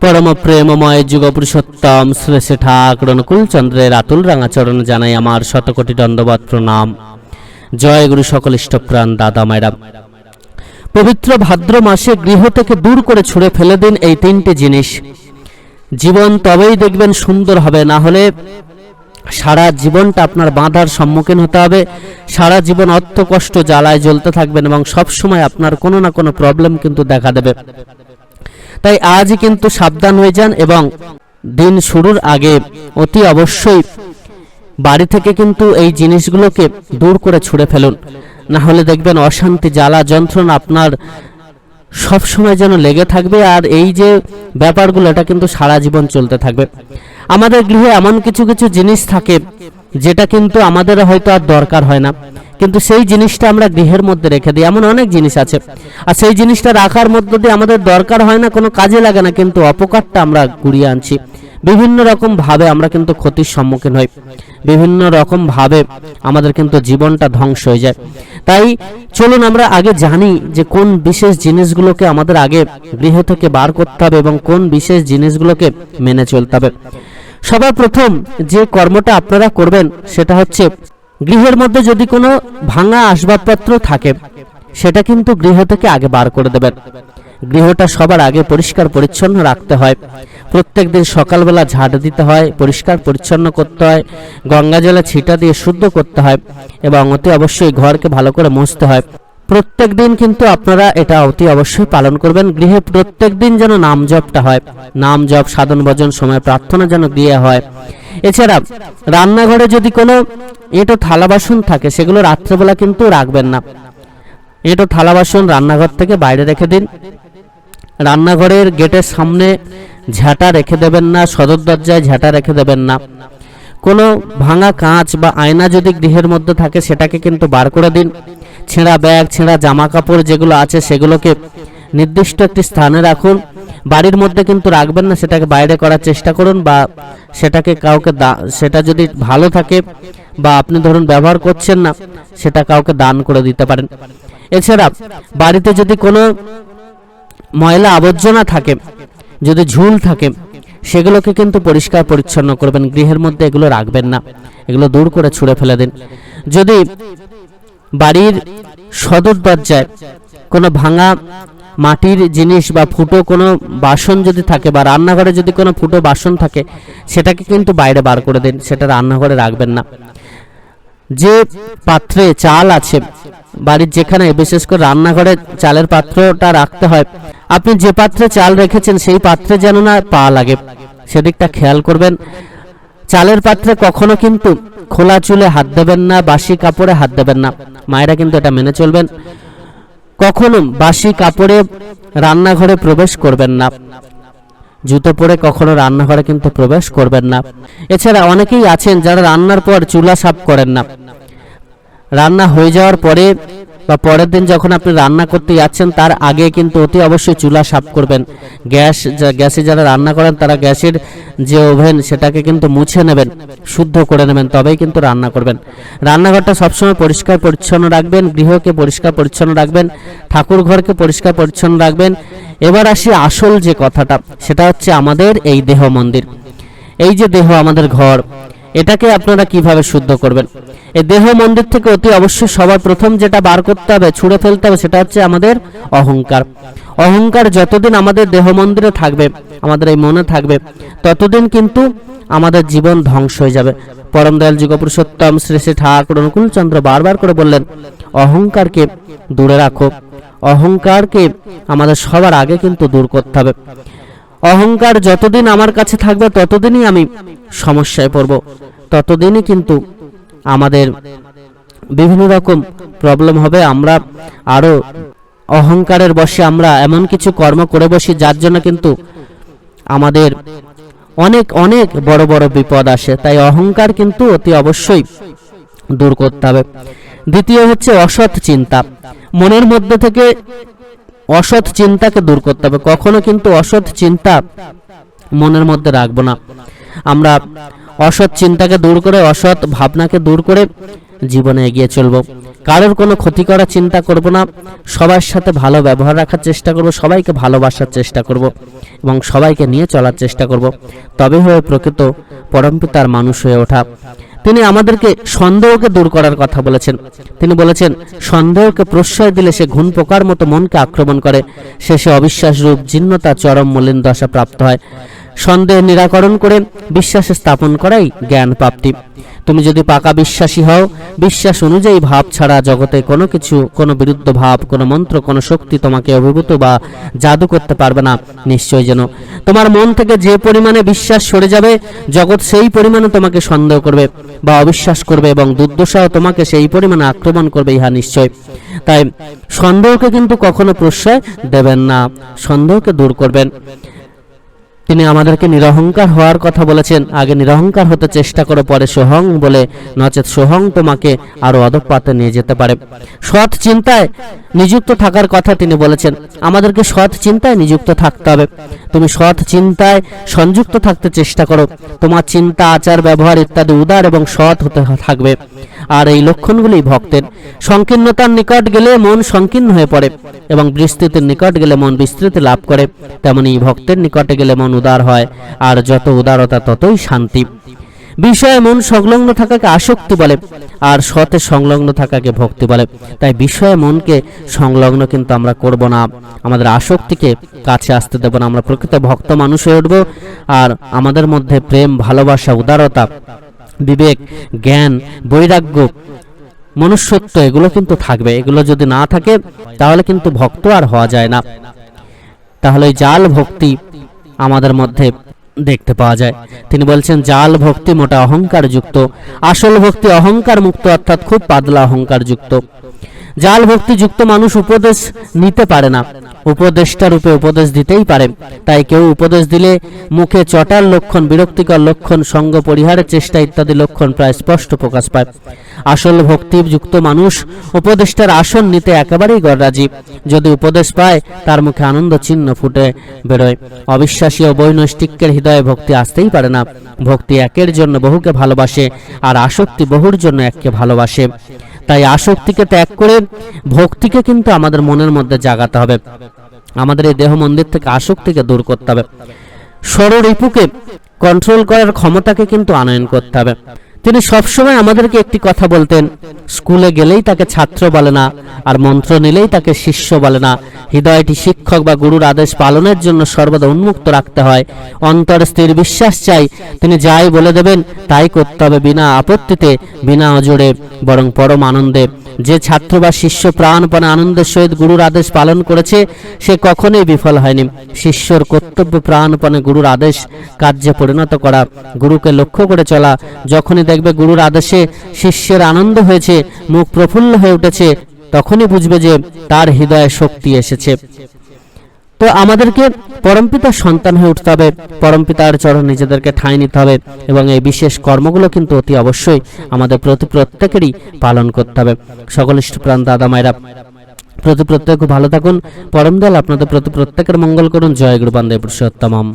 পরম প্রেমময় যুগ পুরুষোত্তম শ্রী শ্রী ঠাকুর অনুকূল আতুল রাঙাচরণ জানাই আমার শতকোটি দণ্ডবত প্রণাম। জয় গুরু সকল ইষ্টপ্রাণ, দাদা, মায়েরা। পবিত্র ভাদ্র মাসে গৃহ থেকে দূর করে ছুঁড়ে ফেলে দিন এই তিনটি জিনিস। জীবন তবেই দেখবেন সুন্দর হবে, না হলে সারা জীবনটা আপনার বাঁধার সম্মুখীন হতে হবে। সারা জীবন অর্থ কষ্ট জ্বালায় জ্বলতে থাকবেন এবং সব সময় আপনার কোনো না কোনো প্রবলেম কিন্তু দেখা দেবে। তাই আজই কিন্তু সাবধান হয়ে যান এবং দিন শুরুর আগে অতি অবশ্যই বাড়ি থেকে কিন্তু এই জিনিসগুলোকে দূর করে ছুঁড়ে ফেলুন। না হলে দেখবেন অশান্তি, জ্বালা, যন্ত্রণা আপনার সব সময় যেন লেগে থাকবে আর এই যে ব্যাপারগুলো, এটা কিন্তু সারা জীবন চলতে থাকবে। আমাদের গৃহে এমন কিছু কিছু জিনিস থাকে যেটা কিন্তু আমাদের হয়তো আর দরকার হয় না। কিন্তু সেই জিনিসটা আমরা গৃহের মধ্যে রেখে দিই, এমন অনেক জিনিস আছে। আর সেই জিনিসটা রাখার মধ্য দিয়ে আমাদের দরকার হয় না, কোনো কাজে লাগে না, কিন্তু অপকারটা আমরা কুড়িয়ে আনছি। বিভিন্ন রকম ভাবে আমরা কিন্তু ক্ষতির সম্মুখীন হই। বিভিন্ন রকম ভাবে আমাদের কিন্তু জীবনটা ধ্বংস হয়ে যায়। তাই চলুন আমরা আগে জানি যে কোন বিশেষ জিনিসগুলোকে আমাদের আগে গৃহ থেকে বার করতে হবে এবং কোন বিশেষ জিনিসগুলোকে মেনে চলতে হবে। সবার প্রথম যে কর্মটা আপনারা করবেন, সেটা হচ্ছে গৃহের মধ্যে যদি কোনো ভাঙা আসবাবপত্র থাকে, সেটা কিন্তু গৃহ থেকে আগে বার করে দেবেন। গৃহটা সবার আগে পরিষ্কার পরিচ্ছন্ন রাখতে হয়। প্রত্যেক দিন সকালবেলা ঝাড় দিতে হয়, পরিষ্কার পরিচ্ছন্ন করতে হয়, গঙ্গা জলে ছিটা দিয়ে শুদ্ধ করতে হয় এবং অতি অবশ্যই ঘরকে ভালো করে মুছতে হয়। প্রত্যেক দিন কিন্তু আপনারা এটা অতি অবশ্যই পালন করবেন। গৃহে প্রত্যেক দিন যেন নাম জপটা হয়। নাম জপ সাধন, ভজন, সময় প্রার্থনা যেন দিয়ে হয়। এছাড়া রান্নাঘরে যদি কোনো এঁটো থালা বাসন থাকে, সেগুলো রাত্রেবেলা কিন্তু রাখবেন না। এঁটো থালা বাসন রান্নাঘর থেকে বাইরে রেখে দিন। রান্নাঘরের গেটের সামনে ঝাঁটা রেখে দেবেন না, সদর দরজায় ঝাঁটা রেখে দেবেন না। কোনো ভাঙা কাঁচ বা আয়না যদি গৃহের মধ্যে থাকে, সেটাকে কিন্তু বার করে দিন। ছেঁড়া ব্যাগ, ছেঁড়া জামা কাপড় যেগুলো আছে, সেগুলোকে নির্দিষ্ট একটি স্থানে রাখুন। বাড়ির মধ্যে কিন্তু রাখবেন না, সেটাকে বাইরে করার চেষ্টা করুন বা সেটাকে কাউকে সেটা যদি ভালো থাকে বা আপনি ধরুন ব্যবহার করছেন না, সেটা কাউকে দান করে দিতে পারেন। এছাড়া বাড়িতে যদি কোনো ময়লা আবর্জনা থাকে, যদি ঝুল থাকে, সেগুলোকে কিন্তু পরিষ্কার পরিচ্ছন্ন করবেন, গৃহের মধ্যে এগুলো রাখবেন না। এগুলো দূর করে ছুঁড়ে ফেলে দিন। যদি বাড়ির সদর দরজায় কোনো ভাঙা মাটির জিনিস বা ফুটো কোনো বাসন যদি থাকে বা রান্নাঘরে যদি কোনো ফুটো বাসন থাকে, সেটাকে কিন্তু বাইরে বার করে দিন, সেটা রান্নাঘরে রাখবেন না। যে পাত্রে চাল আছে, বাড়ির যেখানে, বিশেষ করে রান্নাঘরে চালের পাত্রটা রাখতে হয়, আপনি যে পাত্রে চাল রেখেছেন, সেই পাত্রে যেন না পা লাগে। সেদিকটা খেয়াল করবেন। চালের পাত্রে কখনো কিন্তু খোলা চুলে হাত দেবেন না, বাসি কাপড়ে হাত দেবেন না। মায়েরা কিন্তু এটা মেনে চলবেন। কখনো বাসি কাপড়ে রান্নাঘরে প্রবেশ করবেন না। জুতো পরে কখনো রান্নাঘরে কিন্তু প্রবেশ করবেন না। এছাড়া অনেকেই আছেন যারা রান্নার পর চুলা সাফ করেন না। রান্না হয়ে যাওয়ার পরে বা পরের দিন যখন আপনি রান্না করতে যাচ্ছেন, তার আগে কিন্তু অতি অবশ্যই চুলা সাফ করবেন। গ্যাস গ্যাসে যারা রান্না করেন, তারা গ্যাসের যে ওভেন, সেটাকে কিন্তু মুছে নেবেন, শুদ্ধ করে নেবেন, তবেই কিন্তু রান্না করবেন। রান্নাঘরটা সবসময় পরিষ্কার পরিচ্ছন্ন রাখবেন, গৃহকে পরিষ্কার পরিচ্ছন্ন রাখবেন ঠাকুর ঘরকে পরিষ্কার পরিচ্ছন্ন রাখবেন। এবার আসি আসল যে কথাটা, সেটা হচ্ছে আমাদের এই দেহ মন্দির। এই যে দেহ আমাদের ঘর এটাকে আপনারা কীভাবে শুদ্ধ করবেন? এই দেহ মন্দির থেকে অতি অবশ্যই সবার প্রথম যেটা বার করতে হবে, ছুঁড়ে ফেলতে হবে, সেটা হচ্ছে আমাদের অহংকার। অহংকার যতদিন আমাদের দেহ মন্দিরে থাকবে, আমাদের এই মনে থাকবে, ততদিন কিন্তু আমাদের জীবন ধ্বংস হয়ে যাবে। পরম দয়াল যুগপুরুষোত্তম শ্রী শ্রী ঠাকুর অনুকূল চন্দ্র বারবার করে বললেন, অহংকারকে দূরে রাখো। অহংকারকে আমাদের সবার আগে কিন্তু দূর করতে হবে। অহংকার যতদিন আমার কাছে থাকবে, ততদিনই আমি সমস্যায় পড়ব। ততদিনই কিন্তু আমাদের বিভিন্ন রকম প্রবলেম হবে। আমরা আরও অহংকারের বশে আমরা এমন কিছু কর্ম করে বসি যার জন্য কিন্তু আমাদের অনেক অনেক বড় বড় বিপদ আসে। তাই অহংকার কিন্তু অতি অবশ্যই দূর করতে হবে। দ্বিতীয় হচ্ছে অসৎ চিন্তা। মনের মধ্যে থেকে অসৎ চিন্তাকে দূর করতে হবে। কখনো কিন্তু অসৎ চিন্তা মনের মধ্যে রাখব না। আমরা অসৎ চিন্তাকে দূর করে, অসৎ ভাবনাকে দূর করে জীবনে এগিয়ে চলব। কারোর কোনো ক্ষতি করার চিন্তা করব না। সবার সাথে ভালো ব্যবহার রাখার চেষ্টা করব, সবাইকে ভালোবাসার চেষ্টা করব এবং সবাইকে নিয়ে চলার চেষ্টা করব। তবে হয়ে প্রকৃত পরমপিতার মানুষ হয়ে ওঠা। তিনি আমাদেরকে সন্দেহকে দূর করার কথা বলেছেন। তিনি বলেছেন, সন্দেহকে প্রশ্রয় দিলে সে ঘুণ পোকার মতো মনকে আক্রমণ করে। শেষে অবিশ্বাস রূপ, জীর্ণতা, চরম মলিন দশা প্রাপ্ত হয়। সন্দেহ নিরাকরণ করে বিশ্বাস স্থাপন করাই জ্ঞান প্রাপ্তি। তুমি যদি পাকা বিশ্বাসী হও, বিশ্বাস অনুযায়ী ভাব ছাড়া জগতে কোনো কিছু, কোনো বিরুদ্ধ ভাব, কোনো মন্ত্র, কোনো শক্তি তোমাকে অভিভূত বা জাদু করতে পারবে না নিশ্চয় যেন। তোমার মন থেকে যে পরিমাণে বিশ্বাস সরে যাবে, জগৎ সেই পরিমাণে তোমাকে সন্দেহ করবে বা অবিশ্বাস করবে এবং দুর্দশাও তোমাকে সেই পরিমাণে আক্রমণ করবে, ইহা নিশ্চয়। তাই সন্দেহকে কিন্তু কখনো প্রশ্রয় দেবেন না, সন্দেহকে দূর করবেন। তিনি আমাদেরকে নিরহংকার হওয়ার কথা বলেছেন। আগে নিরহংকার হতে চেষ্টা করো, পরে সোহং বলে নচেত সোহং তোমাকে আরও অধপাতে নিয়ে যেতে পারে। সৎ চিন্তায় নিযুক্ত থাকার কথা তিনি বলেছেন। আমাদেরকে সৎ চিন্তায় নিযুক্ত থাকতে হবে। তুমি সৎ চিন্তায় সংযুক্ত থাকতে চেষ্টা করো। তোমার চিন্তা, আচার, ব্যবহার ইত্যাদি উদার এবং সৎ হতে থাকবে। আর এই লক্ষণগুলি ভক্তের। সংকীর্ণতার নিকট গেলে মন সংকীর্ণ হয়ে পড়ে এবং বিস্তৃতির নিকট গেলে মন বিস্তৃতি লাভ করে। তেমনি ভক্তের নিকটে গেলে মন উদার হয়, আর যত উদারতা ততই শান্তি। বিষয়ে মন সংলগ্ন থাকাকে আসক্তি বলে, আর সতে সংলগ্ন থাকাকে ভক্তি বলে। তাই বিষয়ে মনকে সংলগ্ন কিন্তু আমরা করব না। আমাদের আসক্তিকে কাছে আসতে দেব না। আমরা প্রকৃত ভক্ত মানুষ হয়ে উঠব, আর আমাদের মধ্যে প্রেম, ভালোবাসা, উদারতা, বিবেক, জ্ঞান, বৈরাগ্য, মনুষ্যত্ব, এগুলো কিন্তু থাকবে। এগুলো যদি না থাকে, তাহলে কিন্তু ভক্ত আর হওয়া যায় না। তাহলে জাল ভক্তি আমাদের মধ্যে দেখতে পাওয়া যায়। তিনি বলছেন, জাল ভক্তি মোটা অহংকার যুক্ত আসল ভক্তি অহংকার মুক্ত অর্থাৎ খুব পাতলা অহংকার যুক্ত জাল ভক্তি যুক্ত মানুষ উপদেশ নিতে পারে না। উপদেষ্টা রূপে উপদেশ দিতেই পারে। তাই কেউ উপদেশ দিলে মুখে চটার লক্ষণ, বিরক্তিকর লক্ষণ, সঙ্গ পরিহারের চেষ্টা ইত্যাদি লক্ষণ প্রায় স্পষ্ট প্রকাশ পায়। আসল ভক্তিযুক্ত মানুষ উপদেষ্টার আসন নিতে একেবারেই গররাজি যদি উপদেশ পায়, তার মুখে আনন্দ চিহ্ন ফুটে বেরোয়। অবিশ্বাসী ও বৈনষ্টিকের হৃদয়ে ভক্তি আসতেই পারে না। ভক্তি একের জন্য বহুকে ভালোবাসে, আর আসক্তি বহুর জন্য এককে ভালোবাসে। তাই আসক্তিকে ত্যাগ করে ভক্তিকে কিন্তু আমাদের মনের মধ্যে জাগাতে হবে। আমাদের এই দেহ মন্দির থেকে আসক্তিকে দূর করতে হবে। ষড়রিপুকে কন্ট্রোল করার ক্ষমতাকে কিন্তু আনয়ন করতে হবে। তিনি সবসময় আমাদেরকে একটি কথা বলতেন, স্কুলে গেলেই তাকে ছাত্র বলে না, আর মন্ত্র নিলেই তাকে শিষ্য বলে না। হৃদয়টি শিক্ষক বা গুরুর আদেশ পালনের জন্য সর্বদা উন্মুক্ত রাখতে হয়। অন্তর স্থির বিশ্বাস চাই। তিনি যাই বলে দেবেন, তাই করতে হবে বিনা আপত্তিতে, বিনা অজোরে, বরং পরম আনন্দে। যে ছাত্র বা শিষ্য প্রাণপণে আনন্দের সহিত গুরুর আদেশ পালন করেছে, সে কখনোই বিফল হয়নি। শিষ্যর কর্তব্য প্রাণপণে গুরুর আদেশ কার্যে পরিণত করা। গুরুকে লক্ষ্য করে চলা। যখনই দেখবে গুরুর আদেশে শিষ্যের আনন্দ হয়েছে, মুখ প্রফুল্ল হয়ে উঠেছে, তখনই বুঝবে যে তার হৃদয়ে শক্তি এসেছে। তো আমাদেরকে পরমপিতার সন্তান হয়ে উঠতে হবে। পরমপিতার চরণ নিজেদেরকে ঠাঁই নিতে হবে এবং এই বিশেষ কর্মগুলো কিন্তু অতি অবশ্যই আমাদের প্রতি প্রত্যেকেরই পালন করতে হবে। সকল ইষ্টপ্রাণ দাদা মায়েরা, প্রতি প্রত্যেক ভালো থাকুন। পরম দল আপনাদের প্রতি প্রত্যেকের মঙ্গল করুন। জয় গুরু বান্দে পুরুষোত্তমম।